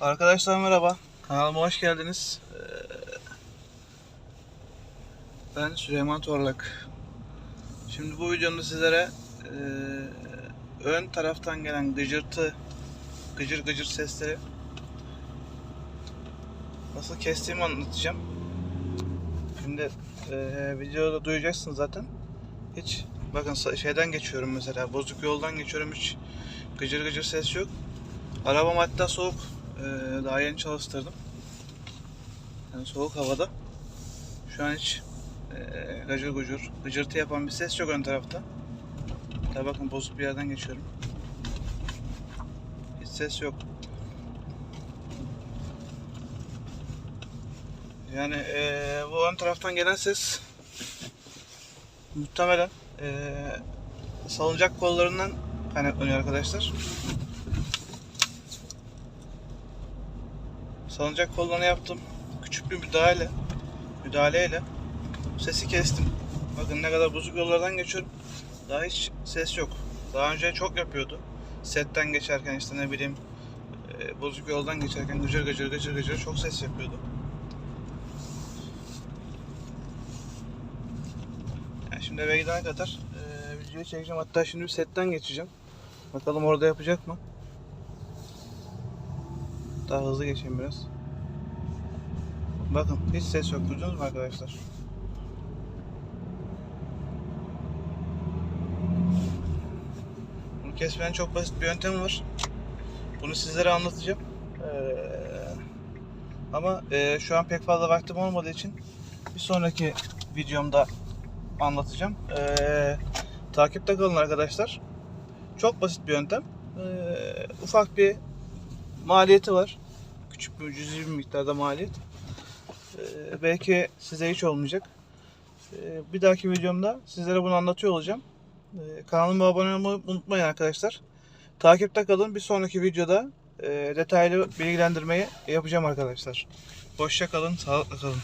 Arkadaşlar merhaba. Kanalıma hoş geldiniz. Ee, Ben Süleyman Torlak. Şimdi bu videomda sizlere e, ön taraftan gelen gıcırtı, gıcır gıcır sesleri nasıl kestiğimi anlatacağım. Şimdi e, videoda duyacaksınız zaten. Hiç bakın şeyden geçiyorum mesela bozuk yoldan geçiyorum hiç gıcır gıcır ses yok. Arabam hatta soğuk. Ee, daha yeni çalıştırdım. Yani soğuk havada. Şu an hiç e, gacır gucur, gıcırtı yapan bir ses yok ön tarafta. Tabi bakın bozuk bir yerden geçiyorum. Hiç ses yok. Yani e, bu ön taraftan gelen ses muhtemelen e, salıncak kollarından kaynaklanıyor arkadaşlar. Salıncak kollarına yaptım. Küçük bir müdahale. Müdahaleyle sesi kestim. Bakın ne kadar bozuk yollardan geçiyorum. Daha hiç ses yok. Daha önce çok yapıyordu. Setten geçerken işte ne bileyim e, bozuk yoldan geçerken gıcır gıcır gıcır gıcır çok ses yapıyordu. Yani şimdi eve gidene kadar e, videoyu çekeceğim. Hatta şimdi bir setten geçeceğim. Bakalım orada yapacak mı? Daha hızlı geçeyim biraz. Bakın hiç ses yok. Duydunuz mu arkadaşlar? Bunu kesmenin çok basit bir yöntemi var. Bunu sizlere anlatacağım. Ee, ama e, şu an pek fazla vaktim olmadığı için bir sonraki videomda anlatacağım. Ee, takipte kalın arkadaşlar. Çok basit bir yöntem. Ee, ufak bir maliyeti var. Küçük bir cüzi bir miktarda maliyet. Ee, belki size hiç olmayacak. Ee, bir dahaki videomda sizlere bunu anlatıyor olacağım. Ee, kanalıma abone olmayı unutmayın arkadaşlar. Takipte kalın. Bir sonraki videoda e, detaylı bilgilendirmeyi yapacağım arkadaşlar. Hoşça kalın, sağlıkla kalın.